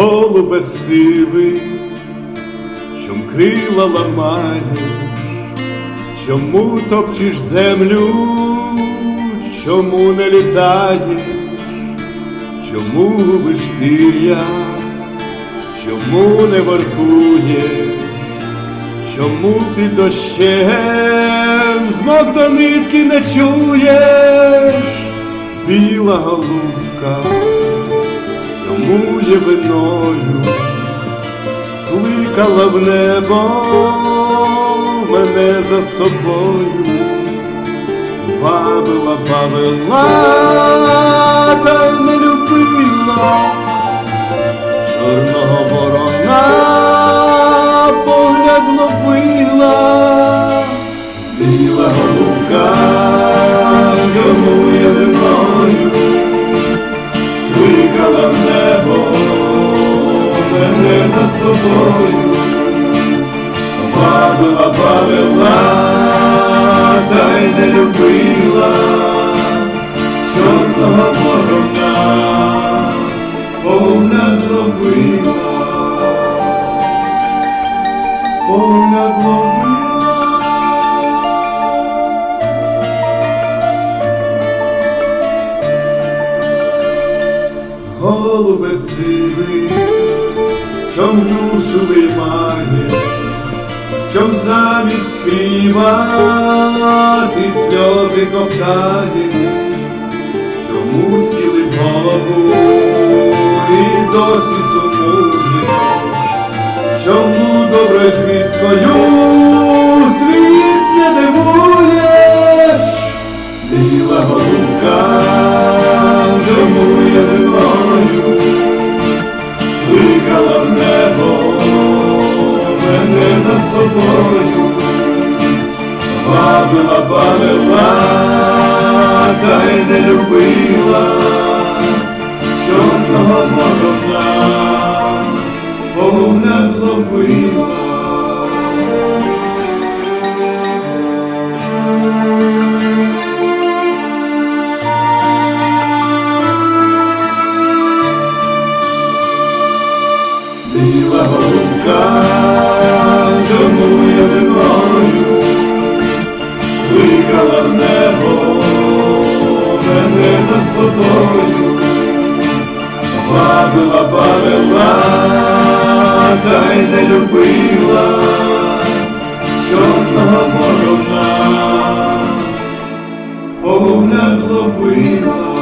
голубе сивий, чом крила ламаєш, чому топчеш землю, чому не літаєш, чому губиш пір'я, чому не воркуєш, чому під дощем змок до нитки не чуєш, біла голубка чому є виною, кликала в небо мене за собою, бавила, бавила, та й не любила чорного ворона, погляд ловила, біла голубка, чому є виною. Викала в небо мене за собою, бавила, бавила, та й не любила. Чорного ворона, погляд ловила, погляд ловила. голубе сивий, чом душу виймає, чом замість співа сльози ковтає, чому сіли в голову і досі сумує, чому доброю звісткою світ не дивуєш, біла голубка сумує виною, Викала в небо мене за собою, бавила, бавила, та й не любила чорного ворона, погляд зловила. Біла голубка красотою Бабила, бавила, та й не любила чорного ворона, полум'я ловила.